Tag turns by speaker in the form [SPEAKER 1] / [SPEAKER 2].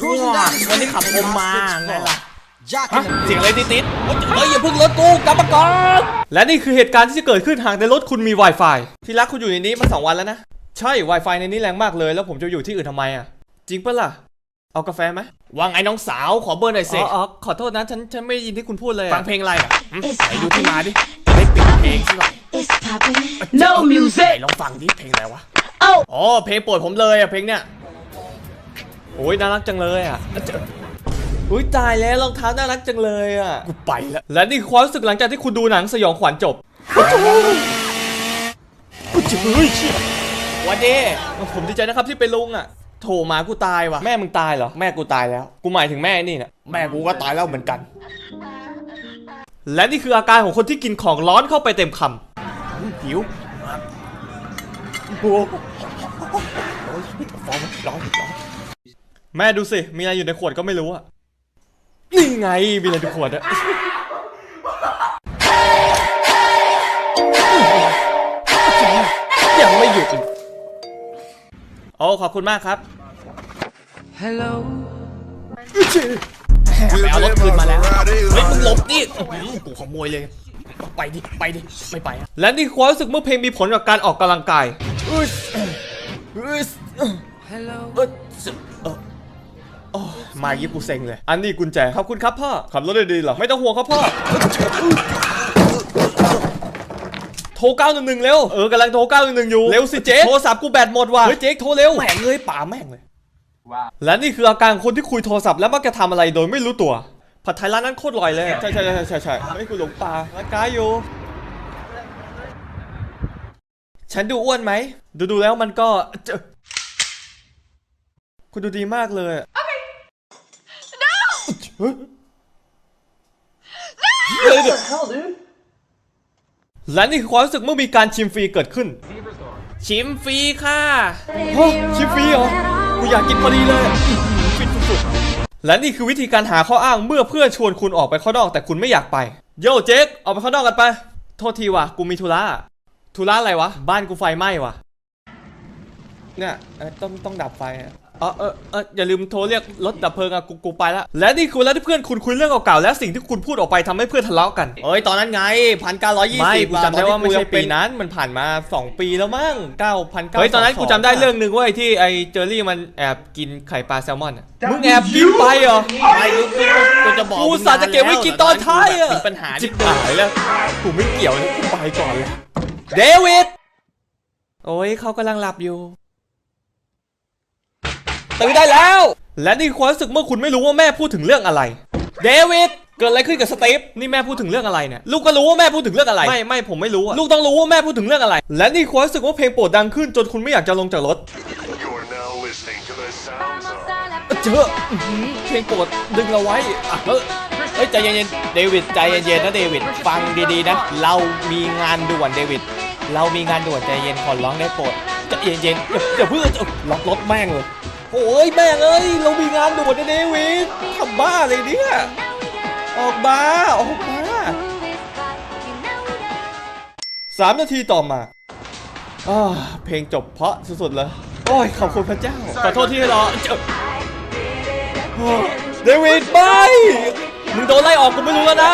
[SPEAKER 1] วันนี้ขับผมมาไงล่ะ
[SPEAKER 2] Jack
[SPEAKER 1] ฮะ
[SPEAKER 2] in the
[SPEAKER 1] เสียงอะไรติดๆเฮ้ยอย่าเพิ่งรถกูกลับมาก่อนและนี่คือเหตุการณ์ที่จะเกิดขึ้นหากในรถคุณมี Wi-Fi ที่รักคุณอยู่ในนี้มาสองวันแล้วนะ ใช่ Wi-Fi ในนี้แรงมากเลย แล้วผมจะอยู่ที่อื่นทำไมอะ จริงปะล่ะ เอากาแฟไหมว่าไงน้องสาวขอเบอร์หน่อยสิ
[SPEAKER 3] อ๋ออ๋อ
[SPEAKER 1] ขอโทษนะฉันฉันไม่ได้ยินที่คุณพูดเลย
[SPEAKER 3] ฟั
[SPEAKER 1] ฟั
[SPEAKER 3] ง
[SPEAKER 1] ง
[SPEAKER 3] เพ
[SPEAKER 1] เพ
[SPEAKER 3] ล
[SPEAKER 1] ล
[SPEAKER 3] ง
[SPEAKER 1] ง
[SPEAKER 3] อะไรอะ
[SPEAKER 1] ไหนดูที่มาดิไม่ปิดเพลงใช่ไหม
[SPEAKER 4] It's poppin'.
[SPEAKER 5] No
[SPEAKER 1] ไหน
[SPEAKER 5] music.
[SPEAKER 1] ลองฟังดิเพลงอะไรวะ
[SPEAKER 5] Oh.
[SPEAKER 1] อ๋อเพลงโปรดผมเลยอะเพลงเนี้ย โอ้ยน่ารักจังเลยอะอุ้ยตายแล้วรองเท้าน่ารักจังเลยอะกูไปแล้วและนี่คือความรู้สึกหลังจากที่คุณดูหนังสยองขวัญจบกูจะเฮ้ยเชี่ยวันนี้ผมดีใจนะครับที่เป็นลุงอะโถหมากูตายว่ะแม่มึงตายเหรอแม่กูตายแล้ว กูหมายถึงแม่นี่นะแม่กูก็ตายแล้วเหมือนกัน และนี่คืออาการของคนที่กินของร้อนเข้าไปเต็มคำหิวโอ้โหโอ้ยร้อนร้อนร้อน แม่ดูสิ มีอะไรอยู่ในขวดก็ไม่รู้อะนี่ไง มีอะไรในขวดอะยังไม่หยุดอีกโอ้ขอบคุณมากครับ
[SPEAKER 5] Hello.
[SPEAKER 1] ไปเอารถคืนมาแล้ว เฮ้ยมึงหลบดิอื้อหือกูขโมยเลย ไปดิ ไปดิ ไม่ไปอะและนี่คือความรู้สึกเมื่อเพลงมีผลกับการออกกำลังกายอึดอึด
[SPEAKER 5] Hello.
[SPEAKER 1] เออเออโอ้ มายิบกูเซ็งเลย อันนี้กุญแจขอบคุณครับพ่อขับรถได้ดีเหรอไม่ต้องห่วงครับพ่อโทร911เร็ว เออกำลังโทร911อยู่ เร็วสิเจ๊โทรศัพท์กูแบตหมดว่ะ เฮ้ยเจ๊โทรเร็ว แม่งเลยป่าแม่งเลย และนี่คืออาการคนที่คุยโทรศัพท์แล้วมักจะทำอะไรโดยไม่รู้ตัว ผัดไทยร้านนั้นโคตรอร่อยเลย ใช่ใช่ใช่ใช่ใช่เฮ้ยกูหลงป่าร้านกายอยู่ ฉันดูอ้วนไหม ดูดูแล้วมันก็เจอคุณดูดีมากเลย okay. no no hell dude และนี่คือความรู้สึกเมื่อมีการชิมฟรีเกิดขึ้น ชิมฟรีค่ะฮะชิมฟรีเหรอ กูอยากกินพอดีเลยอื้อหือฟินสุดๆและนี่คือวิธีการหาข้ออ้างเมื่อเพื่อนชวนคุณออกไปข้างนอกแต่คุณไม่อยากไป โย่เจ๊กออกไปข้างนอกกันไป โทษทีว่ะ กูมีธุระ ธุระอะไรวะ บ้านกูไฟไหม้ว่ะ เนี่ยเอ่อต้องต้องดับไฟอะ เออเออเอออย่าลืมโทรเรียกรถดับเพลิงอะกูกูไปละและนี่คือแล้วที่เพื่อนคุณคุยเรื่องเก่าๆและสิ่งที่คุณพูดออกไปทำให้เพื่อนทะเลาะกัน เอ้ยตอนนั้นไงพันเก้าร้อยยี่สิบไม่กูจำได้ว่าไม่ใช่ปีนั้นมันผ่านมา 2 ปีแล้วมั้งเก้าพันเก้าเฮ้ยตอนนั้นกูจำได้เรื่องหนึ่งเว้ยที่ไอ้เจอรี่มันแอบกินไข่ปลาแซลมอนอะมึงแอบกินไปเหรอไม่กูจะบอกกูสาจะเก็บไว้กินตอนท้ายอะ มีปัญหาจิบหายแล้วกูไม่เกี่ยวเลยกูไปก่อนเลยเดวิดโอ้ยเขากำลังหลับอยู่ ตื่นได้แล้ว และนี่คือความรู้สึกเมื่อคุณไม่รู้ว่าแม่พูดถึงเรื่องอะไร เดวิด เกิดอะไรขึ้นกับสตีฟ นี่แม่พูดถึงเรื่องอะไรเนี่ย ลูกก็รู้ว่าแม่พูดถึงเรื่องอะไร ไม่ไม่ผมไม่รู้อะลูกต้องรู้ว่าแม่พูดถึงเรื่องอะไร และนี่คือความรู้สึกว่าเพลงโปรดดังขึ้นจนคุณไม่อยากจะลงจากรถ
[SPEAKER 6] You're now listening to the sounds of
[SPEAKER 1] เจออื้อหือเพลงโปรดดึงเราไว้อะเฮ้ยเฮ้ยใจเย็นๆ เดวิดใจเย็นๆนะเดวิด ฟังดีๆนะ เรามีงานด่วนเดวิด เรามีงานด่วนใจเย็นขอร้องได้โปรดใจเย็นๆอย่าอย่าเพิ่งเอ้าล็อกรถแม่งเลย โอ้ยแม่งเอ้ยเรามีงานด่วนนะเดวิดทำบ้าเลยเนี่ยออกมาออกมาสามนาทีต่อมาอ่าเพลงจบเพราะสุดๆเลยโอ้ยขอบคุณพระเจ้าขอโทษที่ให้รอเจ้าโอ้เดวิดไปมึงโดนไล่ออกกูไม่รู้แล้วนะ